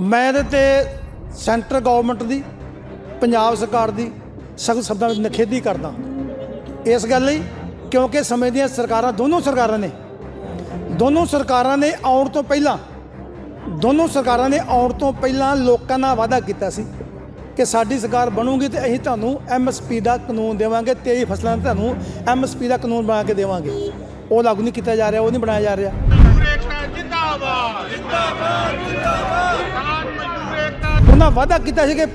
ਮੈਂ ਇਹਦੇ ਤੇ ਸੈਂਟਰ ਗਵਰਨਮੈਂਟ ਦੀ, ਪੰਜਾਬ ਸਰਕਾਰ ਦੀ ਸਖਤ ਸ਼ਬਦਾਂ ਵਿੱਚ ਨਿਖੇਧੀ ਕਰਦਾ ਇਸ ਗੱਲ ਲਈ ਕਿਉਂਕਿ ਸਮੇਂ ਦੀਆਂ ਸਰਕਾਰਾਂ ਦੋਨੋਂ ਸਰਕਾਰਾਂ ਨੇ, ਦੋਨੋਂ ਸਰਕਾਰਾਂ ਨੇ ਆਉਣ ਤੋਂ ਪਹਿਲਾਂ, ਦੋਨੋਂ ਸਰਕਾਰਾਂ ਨੇ ਆਉਣ ਤੋਂ ਪਹਿਲਾਂ ਲੋਕਾਂ ਨਾਲ ਵਾਅਦਾ ਕੀਤਾ ਸੀ ਕਿ ਸਾਡੀ ਸਰਕਾਰ ਬਣੂਗੀ ਤੇ ਅਸੀਂ ਤੁਹਾਨੂੰ ਐਮਐਸਪੀ ਦਾ ਕਾਨੂੰਨ ਦੇਵਾਂਗੇ 23 ਫਸਲਾਂ ਦਾ ਤੁਹਾਨੂੰ ਐਮਐਸਪੀ ਦਾ ਕਾਨੂੰਨ ਬਣਾ ਕੇ ਦੇਵਾਂਗੇ। ਉਹ ਲਾਗੂ ਨਹੀਂ ਕੀਤਾ ਜਾ ਰਿਹਾ, ਉਹ ਨਹੀਂ ਬਣਾਇਆ ਜਾ ਰਿਹਾ। ਉਹਨਾਂ ਵਾਅਦਾ ਕੀਤਾ ਸੀ ਕਿ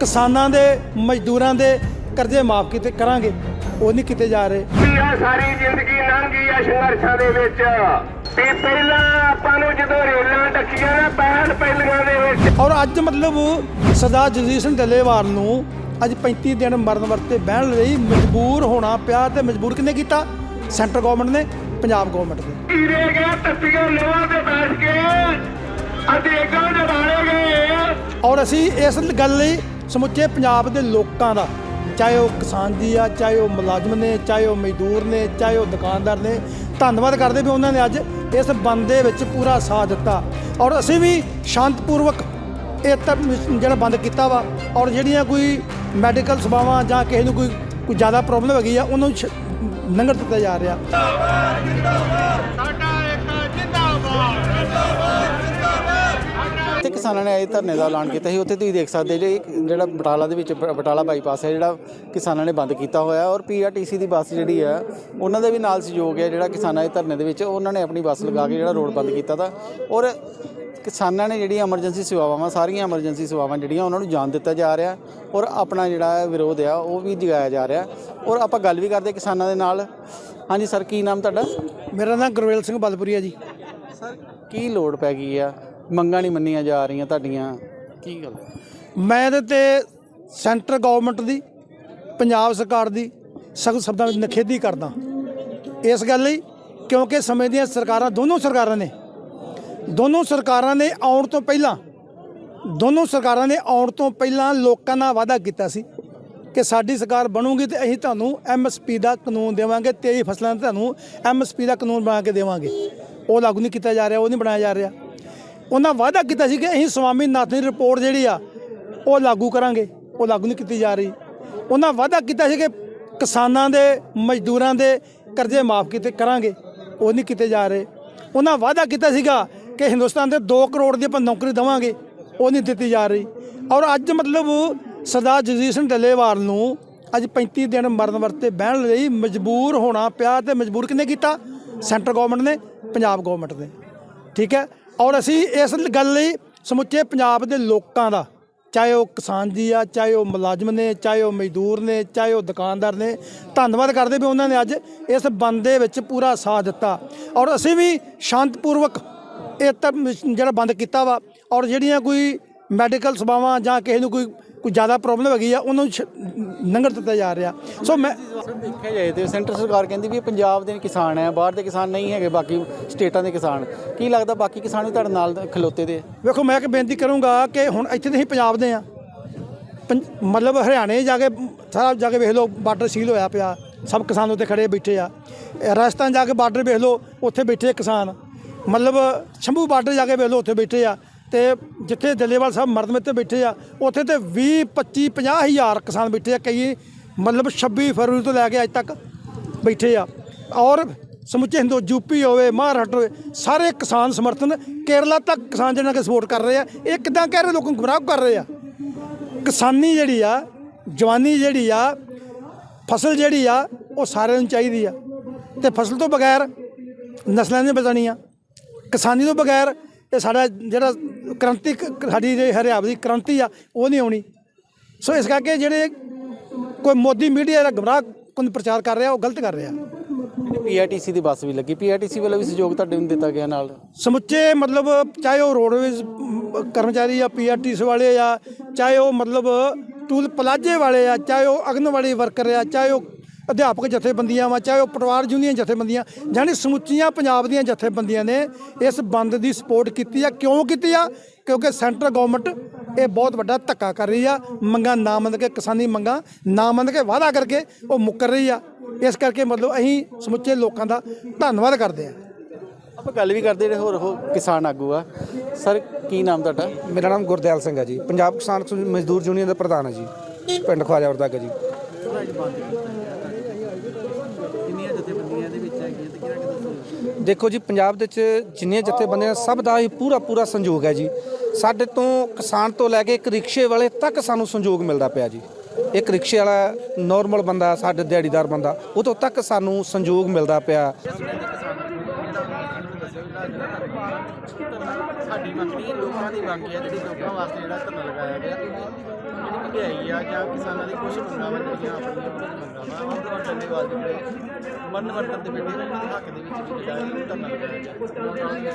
ਕਿਸਾਨਾਂ ਦੇ ਮਜ਼ਦੂਰਾਂ ਦੇ ਕਰਜ਼ੇ ਮਾਫ ਕੀਤੇ ਕਰਾਂਗੇ। ਉਹ ਨਹੀਂ ਕੀਤੇ ਜਾ ਰਹੇ। ਆ ਸਾਰੀ ਜ਼ਿੰਦਗੀ ਲੰਘ ਆ ਸੰਘਰਸ਼ਾਂ ਦੇ ਵਿੱਚ। ਤੇ ਪਹਿਲਾਂ ਆਪਾਂ ਨੂੰ ਜਦੋਂ ਰੇਲਾਂ ਡੱਕੀਆਂ ਨਾ ਪੈਣ ਪਹਿਲੀਆਂ ਦੇ ਵਿੱਚ। ਔਰ ਅੱਜ ਮਤਲਬ ਸਰਦਾਰ ਜਗਜੀਤ ਸਿੰਘ ਡੱਲੇਵਾਲ ਨੂੰ ਅੱਜ 35 ਦਿਨ ਮਰਨ ਵਰਤੇ ਬਹਿਣ ਲਈ ਮਜਬੂਰ ਹੋਣਾ ਪਿਆ ਤੇ ਮਜਬੂਰ ਕਿਨੇ ਕੀਤਾ? ਸੈਂਟਰ ਗਵਰਨਮੈਂਟ ਨੇ। ਪੰਜਾਬ ਗਵਰਨਮੈਂਟ ਨੇ ਕੀਰੇ ਗਏ ਤੱਤੀਆਂ ਲੋਹਾਂ ਤੇ ਬੈਠ ਕੇ ਅਧੇਕਾਂ ਜਵਾਲੇ ਗਏ। ਔਰ ਅਸੀਂ ਇਸ ਗੱਲ ਲਈ ਸਮੁੱਚੇ ਪੰਜਾਬ ਦੇ ਲੋਕਾਂ ਦਾ ਚਾਹੇ ਉਹ ਕਿਸਾਨ ਜੀ ਆ ਚਾਹੇ ਉਹ ਮੁਲਾਜ਼ਮ ਨੇ ਚਾਹੇ ਉਹ ਮਜ਼ਦੂਰ ਨੇ ਚਾਹੇ ਉਹ ਦੁਕਾਨਦਾਰ ਨੇ ਧੰਨਵਾਦ ਕਰਦੇ ਵੀ ਉਹਨਾਂ ਨੇ ਅੱਜ ਇਸ ਬੰਦ ਦੇ ਵਿੱਚ ਪੂਰਾ ਸਾਥ ਦਿੱਤਾ। ਔਰ ਅਸੀਂ ਵੀ ਸ਼ਾਂਤਪੂਰਵਕ ਇਹ ਧਰਮ ਜਿਹੜਾ ਬੰਦ ਕੀਤਾ ਵਾ ਔਰ ਜਿਹੜੀਆਂ ਕੋਈ ਮੈਡੀਕਲ ਸੇਵਾਵਾਂ ਜਾਂ ਕਿਸੇ ਨੂੰ ਕੋਈ ਕੋਈ ਜ਼ਿਆਦਾ ਪ੍ਰੋਬਲਮ ਹੈਗੀ ਆ ਉਹਨੂੰ ਛ- ਲੰਘਣ ਦਿੱਤਾ ਜਾ ਰਿਹਾ। ਤੇ ਕਿਸਾਨਾਂ ਨੇ ਇਹ ਧਰਨੇ ਦਾ ਐਲਾਨ ਕੀਤਾ ਸੀ। ਉੱਥੇ ਤੁਸੀਂ ਦੇਖ ਸਕਦੇ ਜੇ ਜਿਹੜਾ ਬਟਾਲਾ ਦੇ ਵਿੱਚ ਬਟਾਲਾ ਬਾਈਪਾਸ ਹੈ ਜਿਹੜਾ ਕਿਸਾਨਾਂ ਨੇ ਬੰਦ ਕੀਤਾ ਹੋਇਆ ਔਰ ਪੀਆਰਟੀਸੀ ਦੀ ਬੱਸ ਜਿਹੜੀ ਹੈ ਉਹਨਾਂ ਦੇ ਵੀ ਨਾਲ ਸਹਿਯੋਗ ਹੈ ਜਿਹੜਾ ਕਿਸਾਨਾਂ ਦੇ ਧਰਨੇ ਦੇ ਵਿੱਚ। ਉਹਨਾਂ ਨੇ ਆਪਣੀ ਬੱਸ ਲਗਾ ਕੇ ਜਿਹੜਾ ਰੋਡ ਬੰਦ ਕੀਤਾ ਤਾ। ਔਰ ਕਿਸਾਨਾਂ ਨੇ ਜਿਹੜੀਆਂ ਐਮਰਜੈਂਸੀ ਸੇਵਾਵਾਂ ਸਾਰੀਆਂ ਐਮਰਜੈਂਸੀ ਸੇਵਾਵਾਂ ਜਿਹੜੀਆਂ ਉਹਨਾਂ ਨੂੰ ਜਾਣ ਦਿੱਤਾ ਜਾ ਰਿਹਾ ਔਰ ਆਪਣਾ ਜਿਹੜਾ ਵਿਰੋਧ ਆ ਉਹ ਵੀ ਜਗਾਇਆ ਜਾ ਰਿਹਾ। ਔਰ ਆਪਾਂ ਗੱਲ ਵੀ ਕਰਦੇ ਕਿਸਾਨਾਂ ਦੇ ਨਾਲ। ਹਾਂਜੀ ਸਰ ਕੀ ਨਾਮ ਤੁਹਾਡਾ? ਮੇਰਾ ਨਾਮ ਗੁਰਵੇਲ ਸਿੰਘ ਬਲਪੁਰੀਆ ਜੀ। ਸਰ ਕੀ ਲੋੜ ਪੈ ਗਈ ਆ? ਮੰਗਾਂ ਨਹੀਂ ਮੰਨੀਆਂ ਜਾ ਰਹੀਆਂ ਤੁਹਾਡੀਆਂ। ਕੀ ਗੱਲ? ਮੈਂ ਇਹਦੇ ਤੇ ਸੈਂਟਰ ਗਵਰਨਮੈਂਟ ਦੀ ਪੰਜਾਬ ਸਰਕਾਰ ਦੀ ਸਖਤ ਸ਼ਬਦਾਂ ਵਿੱਚ ਨਿਖੇਧੀ ਕਰਦਾ। ਇਸ ਗੱਲ ਲਈ ਕਿਉਂਕਿ ਸਮੇਂ ਦੀਆਂ ਸਰਕਾਰਾਂ ਦੋਨੋਂ ਸਰਕਾਰਾਂ ਨੇ ਦੋਨੋਂ ਸਰਕਾਰਾਂ ਨੇ ਆਉਣ ਤੋਂ ਪਹਿਲਾਂ, ਦੋਨੋਂ ਸਰਕਾਰਾਂ ਨੇ ਆਉਣ ਤੋਂ ਪਹਿਲਾਂ ਲੋਕਾਂ ਨਾਲ ਵਾਅਦਾ ਕੀਤਾ ਸੀ ਕਿ ਸਾਡੀ ਸਰਕਾਰ ਬਣੂਗੀ ਤੇ ਅਸੀਂ ਤੁਹਾਨੂੰ ਐਮਐਸਪੀ ਦਾ ਕਾਨੂੰਨ ਦੇਵਾਂਗੇ 23 ਫਸਲਾਂ ਦਾ ਤੁਹਾਨੂੰ ਐਮਐਸਪੀ ਦਾ ਕਾਨੂੰਨ ਬਣਾ ਕੇ ਦੇਵਾਂਗੇ। ਉਹ ਲਾਗੂ ਨਹੀਂ ਕੀਤਾ ਜਾ ਰਿਹਾ, ਉਹ ਨਹੀਂ ਬਣਾਇਆ ਜਾ ਰਿਹਾ। ਉਹਨਾਂ ਵਾਅਦਾ ਕੀਤਾ ਸੀ ਕਿ ਅਸੀਂ ਸਵਾਮੀਨਾਥਨ ਦੀ ਰਿਪੋਰਟ ਜਿਹੜੀ ਆ, ਉਹ ਲਾਗੂ ਕਰਾਂਗੇ, ਉਹ ਲਾਗੂ ਨਹੀਂ ਕੀਤੀ ਜਾ ਰਹੀ। ਉਹਨਾਂ ਵਾਅਦਾ ਕੀਤਾ ਸੀ ਕਿ ਕਿਸਾਨਾਂ ਦੇ, ਮਜ਼ਦੂਰਾਂ ਦੇ ਕਰਜ਼ੇ ਮਾਫ ਕੀਤੇ ਕਰਾਂਗੇ, ਉਹ ਨਹੀਂ ਕੀਤੇ ਜਾ ਰਹੇ। ਉਹਨਾਂ ਵਾਅਦਾ ਕੀਤਾ ਸੀਗਾ ਕਿ ਹਿੰਦੁਸਤਾਨ ਦੇ 2 ਕਰੋੜ ਦੀ ਆਪਾਂ ਨੌਕਰੀ ਦੇਵਾਂਗੇ, ਉਹ ਨਹੀਂ ਦਿੱਤੀ ਜਾ ਰਹੀ। ਔਰ ਅੱਜ ਮਤਲਬ ਸਰਦਾਰ ਜਗਜੀਤ ਸਿੰਘ ਡੱਲੇਵਾਲ ਨੂੰ ਅੱਜ 35 ਦਿਨ ਮਰਨ ਵਰਤੇ ਬਹਿਣ ਲਈ ਮਜਬੂਰ ਹੋਣਾ ਪਿਆ ਤੇ ਮਜਬੂਰ ਕਿਨੇ ਕੀਤਾ? ਸੈਂਟਰ ਗਵਰਨਮੈਂਟ ਨੇ, ਪੰਜਾਬ ਗਵਰਨਮੈਂਟ ਨੇ। ਠੀਕ ਹੈ? ਔਰ ਅਸੀਂ ਇਸ ਗੱਲ ਲਈ ਸਮੁੱਚੇ ਪੰਜਾਬ ਦੇ ਲੋਕਾਂ ਦਾ, ਚਾਹੇ ਉਹ ਕਿਸਾਨ ਜੀ ਆ, ਚਾਹੇ ਉਹ ਮੁਲਾਜ਼ਮ ਨੇ, ਚਾਹੇ ਉਹ ਮਜ਼ਦੂਰ ਨੇ, ਚਾਹੇ ਉਹ ਦੁਕਾਨਦਾਰ ਨੇ, ਧੰਨਵਾਦ ਕਰਦੇ ਵੀ ਉਹਨਾਂ ਨੇ ਅੱਜ ਇਸ ਬੰਦ ਦੇ ਵਿੱਚ ਪੂਰਾ ਸਾਥ ਦਿੱਤਾ। ਔਰ ਅਸੀਂ ਵੀ ਸ਼ਾਂਤਪੂਰਵਕ ਇਹ ਧਰਮ ਜਿਹੜਾ ਬੰਦ ਕੀਤਾ ਵਾ ਔਰ ਜਿਹੜੀਆਂ ਕੋਈ ਮੈਡੀਕਲ ਸੇਵਾਵਾਂ ਜਾਂ ਕਿਸੇ ਨੂੰ ਕੋਈ ਕੋਈ ਜ਼ਿਆਦਾ ਪ੍ਰੋਬਲਮ ਹੈਗੀ ਆ ਉਹਨੂੰ ਛ- ਲੰਘਣ ਦਿੱਤਾ ਜਾ ਰਿਹਾ। ਸੋ ਮੈਂ ਦੇਖਿਆ ਜਾਏ ਤੇ ਸੈਂਟਰ ਸਰਕਾਰ ਕਹਿੰਦੀ ਵੀ ਪੰਜਾਬ ਦੇ ਕਿਸਾਨ ਹੈ ਬਾਹਰ ਦੇ ਕਿਸਾਨ ਨਹੀਂ ਹੈਗੇ ਬਾਕੀ ਸਟੇਟਾਂ ਦੇ ਕਿਸਾਨ। ਕੀ ਲੱਗਦਾ ਬਾਕੀ ਕਿਸਾਨ ਵੀ ਤੁਹਾਡੇ ਨਾਲ ਖਲੋਤੇ ਦੇ ਵੇਖੋ ਮੈਂ ਇੱਕ ਬੇਨਤੀ ਕਰੂੰਗਾ ਕਿ ਹੁਣ ਇੱਥੇ ਤਾਂ ਅਸੀਂ ਪੰਜਾਬ ਦੇ ਆ। ਮਤਲਬ ਹਰਿਆਣੇ ਜਾ ਕੇ ਸਾਰਾ ਜਾ ਕੇ ਵੇਖ ਲਓ ਬਾਰਡਰ ਸੀਲ ਹੋਇਆ ਪਿਆ। ਸਭ ਕਿਸਾਨ ਉੱਤੇ ਖੜੇ ਬੈਠੇ ਆ। ਰਾਜਸਥਾਨ ਜਾ ਕੇ ਬਾਰਡਰ ਵੇਖ ਲਓ ਉੱਥੇ ਬੈਠੇ ਕਿਸਾਨ। ਮਤਲਬ ਸ਼ੰਭੂ ਬਾਰਡਰ ਜਾ ਕੇ ਵੇਖ ਲਓ, ਉੱਥੇ ਬੈਠੇ ਆ ਤੇ ਜਿੱਥੇ ਜੱਲੇਵਾਲ ਸਾਹਿਬ ਮਰਦ ਤੇ ਬੈਠੇ ਆ, ਉੱਥੇ ਤੇ 20 25 50 ਹਜ਼ਾਰ ਕਿਸਾਨ ਬੈਠੇ ਆ, ਕਈ ਮਤਲਬ 26 ਫਰਵਰੀ ਤੋਂ ਲੈ ਕੇ ਅੱਜ ਤੱਕ ਬੈਠੇ ਆ। ਔਰ ਸਮੁੱਚੇ ਹਿੰਦੂ ਯੂਪੀ ਹੋਵੇ, ਮਹਾਰਾਸ਼ਟਰ ਹੋਵੇ, ਸਾਰੇ ਕਿਸਾਨ ਸਮਰਥਨ ਕੇਰਲਾ ਤੱਕ ਕਿਸਾਨ ਜਿਹਨਾਂ ਕੇ ਸਪੋਰਟ ਕਰ ਰਹੇ ਆ। ਇਹ ਕਿਦਾਂ ਕਹਿ ਰਹੇ ਲੋਕਾਂ ਨੂੰ ਗੁੰਮਰਾਹ ਕਰ ਰਹੇ ਆ। ਕਿਸਾਨੀ ਜਿਹੜੀ ਆ, ਜਵਾਨੀ ਜਿਹੜੀ ਆ, ਫਸਲ ਜਿਹੜੀ ਆ, ਉਹ ਸਾਰਿਆਂ ਨੂੰ ਚਾਹੀਦੀ ਆ। ਤੇ ਫਸਲ ਤੋਂ ਬਗੈਰ ਨਸਲਾਂ ਨਹੀਂ ਬਚਣੀਆਂ ਕਿਸਾਨੀ ਤੋਂ ਬਗੈਰ ਇਹ ਸਾਡਾ ਜਿਹੜਾ ਕ੍ਰਾਂਤੀ ਸਾਡੀ ਜਿਹੜੀ ਹਰਿਆਵਲ ਦੀ ਕ੍ਰਾਂਤੀ ਆ ਉਹ ਨਹੀਂ ਆਉਣੀ। ਸੋ ਇਸ ਕਰਕੇ ਜਿਹੜੇ ਕੋਈ ਮੋਦੀ ਮੀਡੀਆ ਦਾ ਗੁੰਮਰਾਹ ਕੁੰਨ ਪ੍ਰਚਾਰ ਕਰ ਰਿਹਾ ਉਹ ਗਲਤ ਕਰ ਰਿਹਾ। ਪੀਆਰਟੀਸੀ ਦੀ ਬੱਸ ਵੀ ਲੱਗੀ ਪੀਆਰਟੀਸੀ ਵੱਲੋਂ ਵੀ ਸਹਿਯੋਗ ਤੁਹਾਡੇ ਨੂੰ ਦਿੱਤਾ ਗਿਆ ਨਾਲ? ਸਮੁੱਚੇ ਮਤਲਬ ਚਾਹੇ ਉਹ ਰੋਡਵੇਜ਼ ਕਰਮਚਾਰੀ ਆ ਪੀਆਰਟੀਸ ਵਾਲੇ ਆ ਚਾਹੇ ਉਹ ਮਤਲਬ ਟੂਲ ਪਲਾਜੇ ਵਾਲੇ ਆ ਚਾਹੇ ਉਹ ਅਗਨਵਾੜੀ ਵਰਕਰ ਆ ਚਾਹੇ ਉਹ ਅਧਿਆਪਕ ਜਥੇਬੰਦੀਆਂ ਵਾ ਚਾਹੇ ਉਹ ਪਟਵਾਰ ਯੂਨੀਅਨ ਜਥੇਬੰਦੀਆਂ ਜਾਨੀ ਸਮੁੱਚੀਆਂ ਪੰਜਾਬ ਦੀਆਂ ਜਥੇਬੰਦੀਆਂ ਨੇ ਇਸ ਬੰਦ ਦੀ ਸਪੋਰਟ ਕੀਤੀ ਆ। ਕਿਉਂ ਕੀਤੀ ਆ? ਕਿਉਂਕਿ ਸੈਂਟਰ ਗਵਰਨਮੈਂਟ ਇਹ ਬਹੁਤ ਵੱਡਾ ਧੱਕਾ ਕਰ ਰਹੀ ਆ। ਮੰਗਾਂ ਨਾ ਮੰਨ ਕੇ ਕਿਸਾਨੀ ਮੰਗਾਂ ਨਾ ਮੰਨ ਕੇ ਵਾਅਦਾ ਕਰਕੇ ਉਹ ਮੁੱਕਰ ਰਹੀ ਆ। ਇਸ ਕਰਕੇ ਮਤਲਬ ਅਸੀਂ ਸਮੁੱਚੇ ਲੋਕਾਂ ਦਾ ਧੰਨਵਾਦ ਕਰਦੇ ਆ। ਆਪਾਂ ਗੱਲ ਵੀ ਕਰਦੇ ਜਿਹੜੇ ਹੋਰ ਉਹ ਕਿਸਾਨ ਆਗੂ ਆ। ਸਰ ਕੀ ਨਾਮ ਤੁਹਾਡਾ? ਮੇਰਾ ਨਾਮ ਗੁਰਦਿਆਲ ਸਿੰਘ ਹੈ ਜੀ। ਪੰਜਾਬ ਕਿਸਾਨ ਮਜ਼ਦੂਰ ਯੂਨੀਅਨ ਦਾ ਪ੍ਰਧਾਨ ਹੈ ਜੀ। ਪਿੰਡ ਖਵਾਜਾ ਵਰਦਾਗਾ ਜੀ ਕਿੰਨੀਆਂ ਜਥੇਬੰਦੀਆਂ ਦੇ ਵਿੱਚ ਹੈਗੀਆਂ ਤੇ ਕਿਹੜਾ ਕਿਹਦਾ ਦੇਖੋ ਜੀ, ਪੰਜਾਬ ਦੇ ਵਿੱਚ ਜਿੰਨੇ ਜਥੇਬੰਦੀਆਂ ਸਭ ਦਾ ਹੀ ਪੂਰਾ ਪੂਰਾ ਸੰਯੋਗ ਹੈ ਜੀ। ਸਾਡੇ ਤੋਂ ਕਿਸਾਨ ਤੋਂ ਲੈ ਕੇ ਇੱਕ ਰਿਕਸ਼ੇ ਵਾਲੇ ਤੱਕ ਸਾਨੂੰ ਸੰਯੋਗ ਮਿਲਦਾ ਪਿਆ ਜੀ। ਇੱਕ ਰਿਕਸ਼ੇ ਵਾਲਾ ਨਾਰਮਲ ਬੰਦਾ, ਸਾਡੇ ਦਿਹਾੜੀਦਾਰ ਬੰਦਾ, ਉਦੋਂ ਤੱਕ ਸਾਨੂੰ ਸੰਯੋਗ ਮਿਲਦਾ ਪਿਆ। ਸਾਡੀ ਮੰਗ ਨਹੀਂ ਲੋਕਾਂ ਦੀ ਮੰਗ ਹੈ, ਜਿਹੜੀ ਲੋਕਾਂ ਵਾਸਤੇ ਜਿਹੜਾ ਧਰਨਾ ਲਗਾਇਆ ਗਿਆ। ਜਿਹੜੀ ਮਹਿੰਗਾਈ ਆ ਜਾਂ ਕਿਸਾਨਾਂ ਦੀ ਕੁਝ ਮੰਗਾਂ ਵਾ ਜਿਹੜੀਆਂ ਆਪਣੀਆਂ ਮੰਗਾਂ ਵਾ, ਉਹਦੇ ਨਾਲ ਡੰਡੇਵਾਲ ਜਿਹੜੇ ਮਰਨ ਵਰਤਨ ਦੇ ਬੈਠੇ ਉਹਨਾਂ ਦੇ ਹੱਕ ਦੇ ਵਿੱਚ ਜਿਹੜਾ ਧਰਨਾ ਲਗਾਇਆ ਗਿਆ